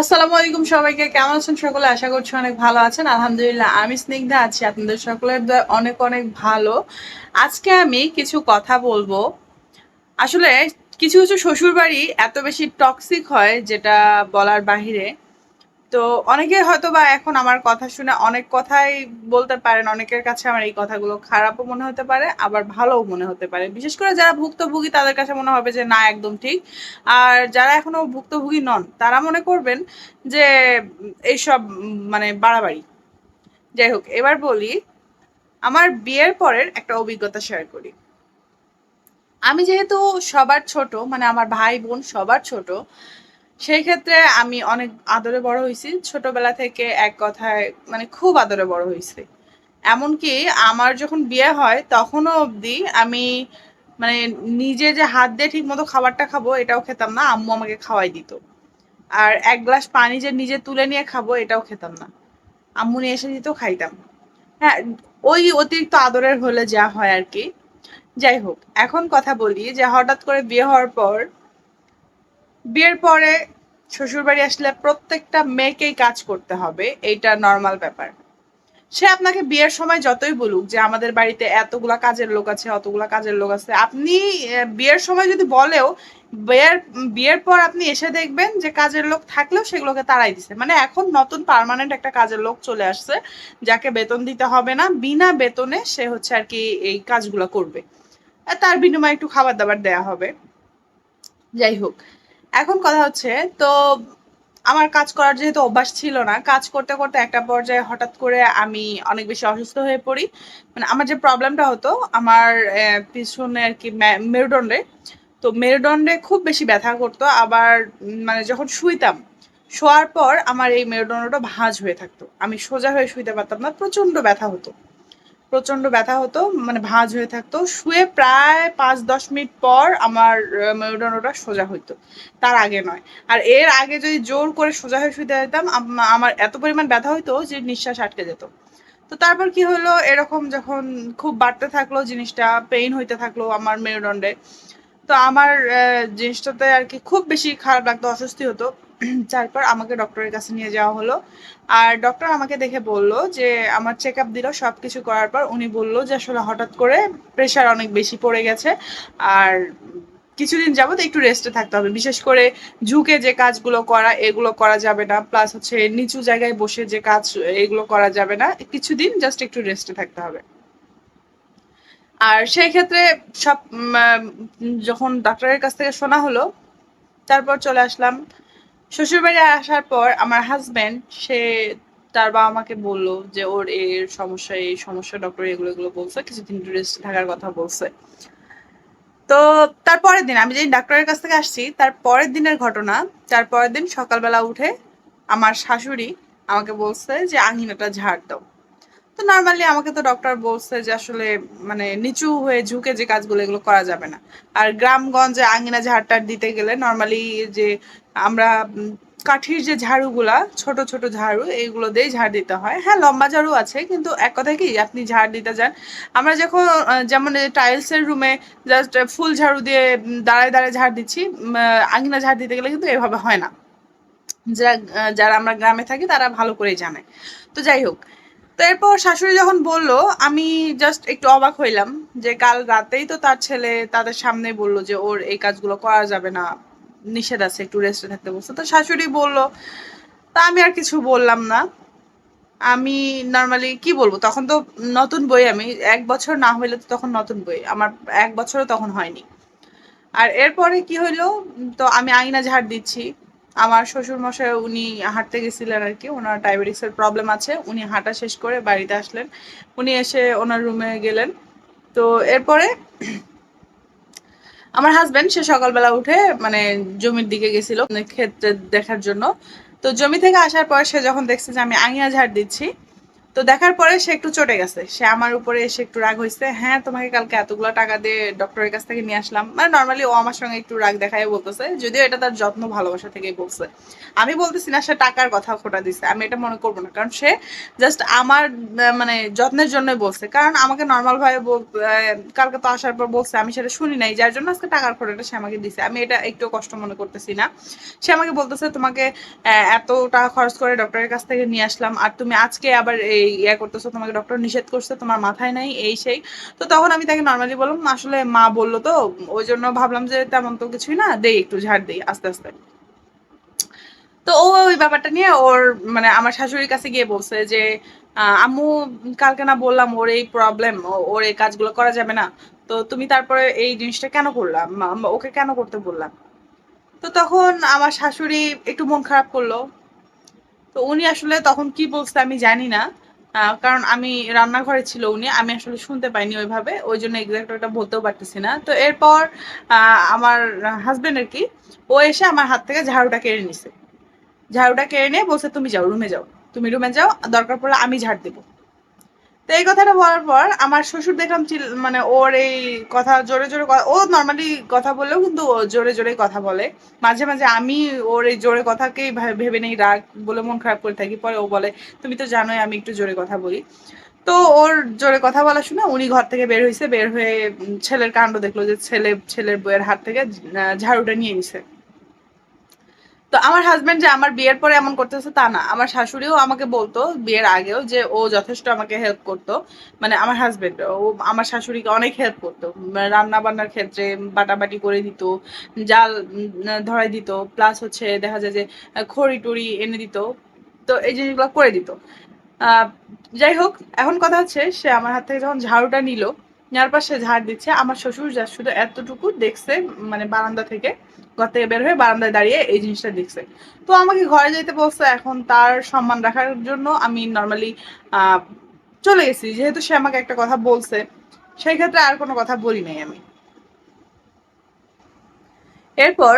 আসসালামু আলাইকুম সবাইকে। কেমন আছেন সকলে? আশা করছি অনেক ভালো আছেন। আলহামদুলিল্লাহ, আমি স্নিগ্ধা আছি। আপনাদের সকলের অনেক অনেক ভালো। আজকে আমি কিছু কথা বলব। আসলে কিছু কিছু শ্বশুরবাড়ি এত বেশি টক্সিক হয় যেটা বলার বাহিরে। তো অনেকে হয়তো বা এখন আমার কথা শুনে অনেক কথাই বলতে পারেন, অনেকের কাছে আমার এই কথাগুলো খারাপও মনে হতে পারে, আবার ভালোও মনে হতে পারে। বিশেষ করে যারা ভুক্তভোগী তাদের কাছে মনে হবে যে, না, একদম ঠিক। আর যারা এখনও ভুক্তভোগী নন, তারা মনে করবেন যে, এইসব মানে বাড়াবাড়ি। যাই হোক, এবার বলি, আমার বিয়ের পরের একটা অভিজ্ঞতা শেয়ার করি। আমি যেহেতু সবার ছোট মানে আমার ভাই বোন সবার ছোট সেই ক্ষেত্রে আমি অনেক আদরে বড় হয়েছি ছোটবেলা থেকে এক কথায় মানে খুব আদরে বড় হয়েছি এমনকি আমার যখন বিয়ে হয়, তখনও অবধি আমি মানে নিজে যে হাত দিয়ে ঠিক মতো খাবারটা খাব, এটাও খেতাম না। আম্মু আমাকে খাওয়াই দিত। আর এক গ্লাস পানি যে নিজে তুলে নিয়ে খাব, এটাও খেতাম না। আম্মু নিয়ে এসে দিত খাইতাম। হ্যাঁ ওই অতিরিক্ত আদরের হলে যা হয় আর কি। যাই হোক, এখন কথা বলি যে হঠাৎ করে বিয়ে হওয়ার পর বিয়ের পরে শ্বশুরবাড়ি আসলে প্রত্যেকটা মেয়েকেই কাজ করতে হবে, এইটা নর্মাল ব্যাপার। সে আপনাকে বিয়ের সময় যতই বলুক যে আমাদের বাড়িতে এতগুলা কাজের লোক আছে, অতগুলা কাজের লোক আছে, আপনি বিয়ের সময় যদি বলেও বিয়ের বিয়ের পর আপনি এসে দেখবেন যে কাজের লোক থাকলেও সেগুলোকে তাড়াই দিছে। মানে এখন নতুন পার্মানেন্ট একটা কাজের লোক চলে আসছে, যাকে বেতন দিতে হবে না, বিনা বেতনে সে হচ্ছে আর কি এই কাজগুলো করবে। তার বিনিময়ে একটু খাবার দাবার দেয়া হবে। যাই হোক এখন কথা হচ্ছে, তো আমার কাজ করার যেহেতু অভ্যাস ছিল না, কাজ করতে করতে একটা পর্যায়ে হঠাৎ করে আমি অনেক বেশি অসুস্থ হয়ে পড়ি। মানে আমার যে প্রবলেমটা হতো, আমার পিছনে আর কি মেরুদণ্ডে, তো মেরুদণ্ডে খুব বেশি ব্যথা করতো। আবার মানে যখন শুইতাম, শোয়ার পর আমার এই মেরুদণ্ডটা ভাঁজ হয়ে থাকতো। আমি সোজা হয়ে শুইতে পারতাম না প্রচণ্ড ব্যথা হতো। প্রচণ্ড ব্যথা হতো মানে ভাঁজ হয়ে থাকতো। শুয়ে প্রায় পাঁচ, দশ মিনিট পর আমার মেরুদণ্ডটা সোজা হইতো। তার আগে নয়। আর এর আগে যদি জোর করে সোজা হয়ে শুইতে যেতাম আমার এত পরিমাণ ব্যথা হইতো যে নিঃশ্বাস আটকে যেত। তো তারপর কি হলো, এরকম যখন খুব বাড়তে থাকল, জিনিসটা পেইন হইতে থাকল আমার মেরুদণ্ডে, তো আমার জিনিসটাতে আর কি খুব বেশি খারাপ লাগতো, অস্বস্তি হতো। তারপর আমাকে ডক্টরের কাছে নিয়ে যাওয়া হলো। আর ডক্টর আমাকে দেখে বলল যে, আমার চেক আপ দিল সব কিছু করার পর উনি বলল যে, আসলে হঠাৎ করে প্রেশার অনেক বেশি পড়ে গেছে। আর কিছুদিন যাবত একটু রেস্টে থাকতে হবে। বিশেষ করে ঝুঁকে যে কাজগুলো করা, এগুলো করা যাবে না। প্লাস হচ্ছে নিচু জায়গায় বসে যে কাজ, এগুলো করা যাবে না। কিছুদিন জাস্ট একটু রেস্টে থাকতে হবে। আর সেই ক্ষেত্রে সব যখন ডাক্তারের কাছ থেকে শোনা হলো, তারপর চলে আসলাম। শ্বশুরবাড়ি আসার পর আমার হাজবেন্ড সে তার বাবা আমাকে বলল যে, ওর এর সমস্যা, এই সমস্যা ডক্টর এগুলো এগুলো বলছে, কিছুদিন রেস্ট থাকার কথা বলছে। তো তার পরের দিন, আমি যেই ডাক্তারের কাছ থেকে আসছি, তার পরের দিনের ঘটনা, তার পরের দিন সকালবেলা উঠে আমার শাশুড়ি আমাকে বলছে যে, আঙিনাটা ঝাড় দাও। তো নর্মালি আমাকে তো ডক্টর বলছে যে, আসলে মানে নিচু হয়ে ঝুঁকে যে কাজগুলো, এগুলো করা যাবে না। আর গ্রামগঞ্জে আঙিনা ঝাড়টার দিতে গেলে নর্মালি যে আমরা কাঠির যে ঝাড়ুগুলা, ছোট ছোট ঝাড়ু, এইগুলো দিয়েই ঝাড় দিতে হয়। হ্যাঁ লম্বা ঝাড়ু আছে, কিন্তু এক কথা কি, আপনি ঝাড় দিতে যান। আমরা যখন যেমন টাইলসের রুমে জাস্ট ফুল ঝাড়ু দিয়ে দাঁড়ায় দাঁড়ায় ঝাড় দিচ্ছি আঙিনা ঝাড় দিতে গেলে কিন্তু এভাবে হয় না। যারা যারা আমরা গ্রামে থাকি, তারা ভালো করেই জানে। তো যাই হোক, তো এরপর শাশুড়ি যখন বলল, আমি জাস্ট একটু অবাক হইলাম যে কাল রাতেই তো তার ছেলে তাদের সামনে বলল যে, ওর এই কাজগুলো করা যাবে না। নিষেধ আছে, একটু রেস্টে থাকতে বলছে। তো শাশুড়ি বলল, তা আমি আর কিছু বললাম না। আমি নর্মালি কি বলব? তখন তো নতুন বই আমি, এক বছর না হইলে তো তখন নতুন বই। আমার এক বছরও তখন হয়নি। আর এরপরে কি হইল? তো আমি আইনা ঝাড় দিচ্ছি। আমার শ্বশুর মশাই উনি হাঁটতে গেছিলেন আর কি। ওনার ডায়াবেটিস এর প্রবলেম আছে। উনি হাঁটা শেষ করে বাড়িতে আসলেন। উনি এসে ওনার রুমে গেলেন। তো এরপরে আমার হাজবেন্ড সে সকালবেলা উঠে মানে জমির দিকে গেছিল ক্ষেত্রে ক্ষেত দেখার জন্য। তো জমি থেকে আসার পর সে যখন দেখছে যে আমি আঙিয়া ঝাড় দিচ্ছি তো দেখার পরে সে একটু চটে গেছে। সে আমার উপরে এসে একটু রাগ হয়েছে হ্যাঁ তোমাকে কালকে এতগুলো টাকা দিয়ে ডক্টরের কাছ থেকে নিয়ে আসলাম। মানে নর্মালি ও আমার সঙ্গে একটু রাগ দেখায় বলতেছে যদিও এটা তার যত্ন ভালোবাসা থেকেই বলছে। আমি বলতেছি না সে টাকার কথা ফোটা দিছে। আমি এটা মনে করব না কারণ সে জাস্ট আমার মানে যত্নের জন্যই বলছে। কারণ আমাকে নর্মাল ভাবে আহ, কালকে তো আসার পর বলছে আমি সেটা শুনি নাই। যার জন্য আজকে টাকার ফোটাটা সে আমাকে দিছে। আমি এটা একটু কষ্ট মনে করতেছি না। সে আমাকে বলতেছে তোমাকে এত টাকা খরচ করে ডক্টরের কাছ থেকে নিয়ে আসলাম আর তুমি আজকে আবার এই ইয়া করতেছো, তোমাকে ডক্টর নিষেধ করছে, তোমার মাথায় নাই, এই সেই। তো তখন আমি তাকে নর্মালি বললাম, আসলে মা বলল তো, ওই জন্য ভাবলাম যে তেমন তো কিছুই না, দেই একটু ঝাড় দেই, আস্তে আস্তে। তো ও ওই ব্যাপারটা নিয়ে ওর মানে আমার শাশুড়ির কাছে গিয়ে বলছে যে আম্মু, কালকে না বললাম ওর এই প্রবলেম ওর এই কাজগুলো করা যাবে না। তো তুমি তারপরে এই জিনিসটা কেন করলাম ওকে কেন করতে বললাম তো তখন আমার শাশুড়ি একটু মন খারাপ করল। তো উনি আসলে তখন কি বলছে আমি জানি না। কারণ আমি রান্নাঘরে ছিল উনি, আমি আসলে শুনতে পাইনি ওইভাবে ওই জন্য এক্সাক্ট ওটা বলতেও পারতেছি না। তো এরপর আমার হাজবেন্ডের কি, ও এসে আমার হাত থেকে ঝাড়ুটা কেড়ে নিছে। ঝাড়ুটা কেড়ে নিয়ে বলছে, তুমি যাও রুমে যাও। তুমি রুমে যাও, দরকার পড়লে আমি ঝাড় দেবো। তো এই কথাটা বলার পর আমার শ্বশুর দেখলাম মানে ওর এই কথা জোরে জোরে ও নর্মালি কথা বললেও কিন্তু জোরে জোরে কথা বলে। মাঝে মাঝে আমি ওর এই জোরে কথাকেই ভেবে নেই, রাগ বলে মন খারাপ করে থাকি। পরে ও বলে, তুমি তো জানোই আমি একটু জোরে কথা বলি। তো ওর জোরে কথা বলা শুনে উনি ঘর থেকে বের হয়েছে বের হয়ে ছেলের কাণ্ড দেখল যে ছেলে, ছেলের বইয়ের হাত থেকে ঝাড়ুটা নিয়ে নিছে। তো আমার হাজবেন্ড যে আমার বিয়ের পরে এমন করতেছে তা না। আমার শাশুড়িও আমাকে বলতো বিয়ের আগেও যে ও যথেষ্ট আমাকে হেল্প করতো। মানে আমার হাজবেন্ড ও আমার শাশুড়িকে অনেক হেল্প করতো। রান্না বান্নার ক্ষেত্রে বাটাবাটি করে দিত, জাল ধরাই দিত প্লাস হচ্ছে দেখা যায় যে খড়ি টড়ি এনে দিত। তো এই জিনিসগুলো করে দিত। যাই হোক, এখন কথা হচ্ছে সে আমার হাত থেকে যখন ঝাড়ুটা নিল, নেওয়ার পর সে ঝাড় দিচ্ছে। আমার শ্বশুর যা শুধু এতটুকু দেখছে মানে বারান্দা থেকে। ঘর থেকে বের হয়ে বারান্দায় দাঁড়িয়ে এই জিনিসটা দেখছে। তো আমাকে ঘরে যেতে বলছে, এখন তার সম্মান রাখার জন্য আমি নর্মালি চলে গেছি। যেহেতু সে আমাকে একটা কথা বলছে, সেই ক্ষেত্রে আর কোনো কথা বলি নাই আমি। এরপর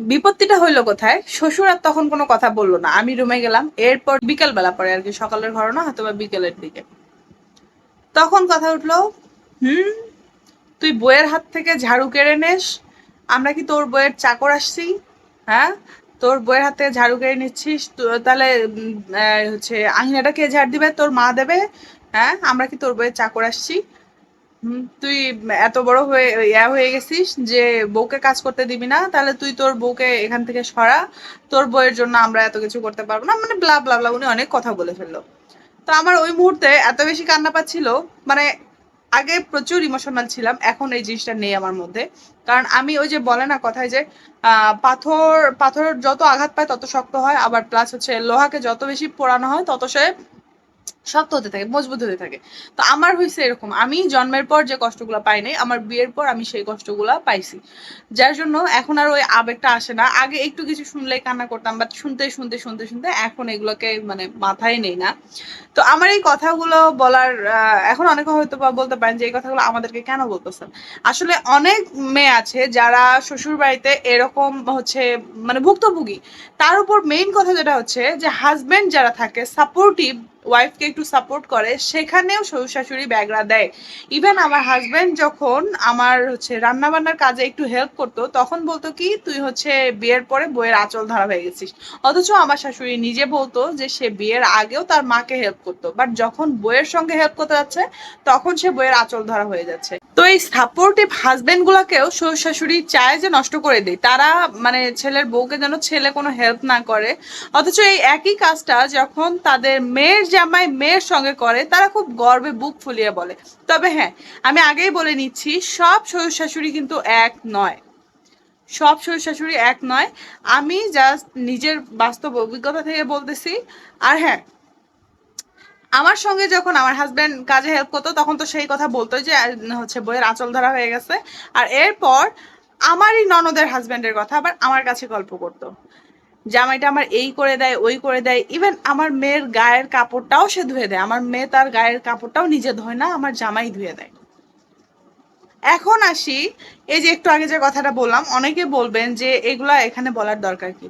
বিপত্তিটা হইল কোথায়? শ্বশুর আর তখন কোনো কথা বলল না। আমি রুমে গেলাম, এরপর বিকেল বেলা পরে আর কি, সকালের ঘটনা হয়তো বা বিকেলের দিকে। তখন কথা উঠল, হুম, তুই বইয়ের হাত থেকে ঝাড়ু কেড়ে নেস আমরা কি তোর বইয়ের চাকর আসছি? হ্যাঁ? তোর বইয়ের হাতে ঝাড়ু কেড়ে নিচ্ছিস? তাহলে হচ্ছে, আঙিনাটা কে ঝাড় দিবে? তোর মা দেবে। হ্যাঁ? আমরা কি তোর বইয়ের চাকর আসছি? তুই এত বড় হয়ে, ইয়া হয়ে গেছিস যে বউকে কাজ করতে দিবি না, তাহলে তুই তোর বউকে এখান থেকে সরা। তোর বউয়ের জন্য আমরা এত কিছু করতে পারব না। মানে ব্লা ব্লা, উনি অনেক কথা বলে ফেলল। তো আমার ওই মুহূর্তে এত বেশি কান্না পাচ্ছিল মানে আগে প্রচুর ইমোশনাল ছিলাম, এখন এই জিনিসটা নেই আমার মধ্যে। কারণ আমি ওই যে বলে না কথায় যে পাথর পাথর যত আঘাত পায় তত শক্ত হয়, আবার প্লাস হচ্ছে লোহাকে যত বেশি পোড়ানো হয় তত সে শক্ত হতে থাকে, মজবুত হতে থাকে। তো আমার হয়েছে এরকম। আমি জন্মের পর যে কষ্টগুলো পাই নাই, আমার বিয়ের পর আমি সেই কষ্টগুলো পাইছি। যার জন্য এখন আর ওই আবেগটা আসে না। আগে একটু কিছু শুনলে কান্না করতাম বাট শুনতে শুনতে শুনতে শুনতে এখন এগুলোকে মানে মাথায় নেই না। তো আমার এই কথাগুলো বলার এখন অনেকে হয়তো বা বলতে পারেন যে এই কথাগুলো আমাদেরকে কেন বলতেছেন? আসলে অনেক মেয়ে আছে যারা শ্বশুর বাড়িতে এরকম হচ্ছে মানে ভুক্তভোগী। তার উপর মেইন কথা যেটা হচ্ছে যে হাজবেন্ড যারা থাকে সাপোর্টিভ ওয়াইফকে একটু সাপোর্ট করে, সেখানেও শ্বশুর শাশুড়ি ব্যাগরা দেয়। ইভেন আমার হাজব্যান্ড যখন আমার হচ্ছে রান্নাবান্নার কাজে একটু হেল্প করতো, তখন বলতো কি, তুই হচ্ছে বিয়ের পরে বইয়ের আঁচল ধরা হয়ে গেছিস। অথচ আমার শাশুড়ি নিজে বলতো যে, সে বিয়ের আগেও তার মাকে হেল্প করতো। বাট যখন বইয়ের সঙ্গে হেল্প করতে যাচ্ছে, তখন সে বইয়ের আঁচল ধরা হয়ে যাচ্ছে। তো এই সাপোর্টিভ হাজবেন্ড গুলাকেও শ্বশুর শাশুড়ি চায় যে নষ্ট করে দেয়। তারা মানে ছেলের বউকে যেন ছেলে কোনো হেল্প না করে। অথচ এই একই কাজটা যখন তাদের মেয়ের জামাই মেয়ের সঙ্গে করে, তারা খুব গর্বে বুক ফুলিয়ে বলে। তবে হ্যাঁ আমি আগেই বলে নিচ্ছি, সব শ্বশুর শাশুড়ি কিন্তু এক নয়। সব শ্বশুর শাশুড়ি এক নয়। আমি জাস্ট নিজের বাস্তব অভিজ্ঞতা থেকে বলতেছি। আর হ্যাঁ আমার সঙ্গে যখন আমার হাজব্যান্ড কাজে হেল্প করতো, তখন তো সেই কথা বলতো যে হচ্ছে বইয়ের আঁচল ধরা হয়ে গেছে। আর এরপর আমারই ননদের হাজব্যান্ডের কথা আবার আমার কাছে গল্প করতো। জামাইটা আমার এই করে দেয়, ওই করে দেয়। ইভেন আমার মেয়ের গায়ের কাপড়টাও সে ধুয়ে দেয়। আমার মেয়ে তার গায়ের কাপড়টাও নিজে ধোয় না, আমার জামাই ধুয়ে দেয়। এখন আসি, এই যে একটু আগে যে কথাটা বললাম, অনেকে বলবেন যে, এগুলা এখানে বলার দরকার কি?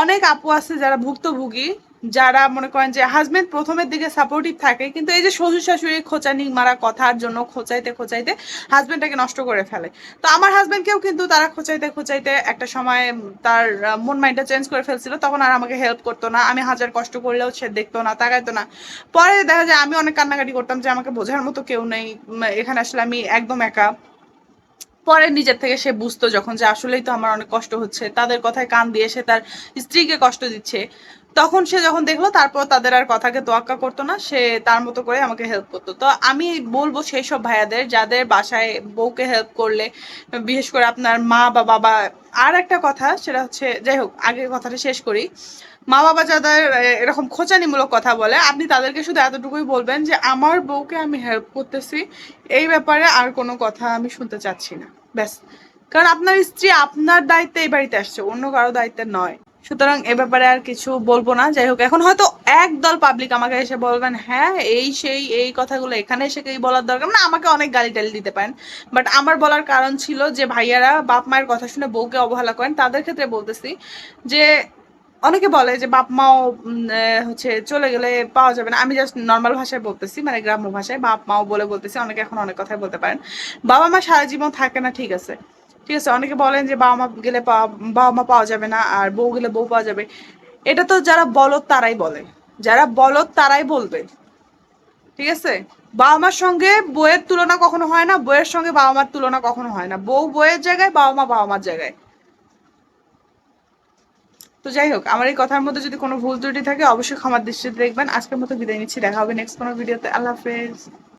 অনেক আপু আছে যারা ভুক্তভোগী যারা মনে করেন যে হাজবেন্ড প্রথমের দিকে সাপোর্টিভ থাকে, কিন্তু এই যে শ্বশুর শাশুড়ি খোঁচানি মারা কথার জন্য খোঁচাইতে খোঁচাইতে হাজবেন্ডটাকে নষ্ট করে ফেলে। তো আমার হাজবেন্ডকেও কিন্তু তারা খোঁচাইতে খোঁচাইতে একটা সময় তার মন মাইন্ডটা চেঞ্জ করে ফেলছিল, তখন আর আমাকে হেল্প করতো না। আমি হাজার কষ্ট করলেও সে দেখতো না, তাকাইতো না। পরে দেখা যায় আমি অনেক কান্নাকাটি করতাম যে আমাকে বোঝার মতো কেউ নেই এখানে আসলে আমি একদম একা। পরে নিজের থেকে সে বুঝতো যখন যে আসলেই তো আমার অনেক কষ্ট হচ্ছে, তাদের কথায় কান দিয়ে সে তার স্ত্রীকে কষ্ট দিচ্ছে। তখন সে যখন দেখল, তারপর তাদের আর কথাকে তোয়াক্কা করতো না, সে তার মতো করে আমাকে হেল্প করতো। তো আমি বলব সেই সব ভাইয়াদের, যাদের বাসায় বউকে হেল্প করলে, বিশেষ করে আপনার মা বা বাবা। আর একটা কথা, সেটা হচ্ছে, যাই হোক, আগের কথাটা শেষ করি। মা বাবা যাদের এরকম খোঁচানিমূলক কথা বলে, আপনি তাদেরকে শুধু এতটুকুই বলবেন যে, আমার বউকে আমি হেল্প করতেছি, এই ব্যাপারে আর কোনো কথা আমি শুনতে চাচ্ছি না। ব্যাস। কারণ আপনার স্ত্রী আপনার দায়িত্বে এই বাড়িতে আসছে, অন্য কারও দায়িত্বে নয়। সুতরাং এ ব্যাপারে আর কিছু বলব না। যাই হোক, এখন হয়তো একদল পাবলিক আমাকে এসে বলবেন হ্যাঁ এই সেই, এই কথাগুলো এখানে এসে এই বলার দরকার না। আমাকে অনেক গালি টালি দিতে পারেন। বাট আমার বলার কারণ ছিল যে ভাইয়ারা বাপ মায়ের কথা শুনে বউকে অবহেলা করেন। তাদের ক্ষেত্রে বলতেছি যে, অনেকে বলে যে বাপ মাও হচ্ছে চলে গেলে পাওয়া যাবে না। আমি জাস্ট নর্মাল ভাষায় বলতেছি মানে গ্রাম্য ভাষায় বাপ মাও বলে বলতেছি। অনেকে এখন অনেক কথাই বলতে পারেন। বাবা মা সারা জীবন থাকে না, ঠিক আছে। ঠিক আছে, অনেকে বলেন যে বাবা মা গেলে বাবা মা পাওয়া যাবে না আর বউ গেলে বউ পাওয়া যাবে। এটা তো যারা বলদ তারাই বলে। যারা বলদ তারাই বলবে। ঠিক আছে? বাবা মার সঙ্গে বইয়ের তুলনা কখনো হয় না বইয়ের সঙ্গে বাবা মার তুলনা কখনো হয় না। বউ বইয়ের জায়গায়, বাবা মা বাবা মার জায়গায়। তো যাই হোক, আমার এই কথার মধ্যে যদি কোনো ভুল ত্রুটি থাকে, অবশ্যই ক্ষমার দৃষ্টিতে দেখবেন। আজকের মতো বিদায় নিচ্ছি, দেখা হবে নেক্সট কোনো ভিডিওতে আল্লাহ হাফেজ।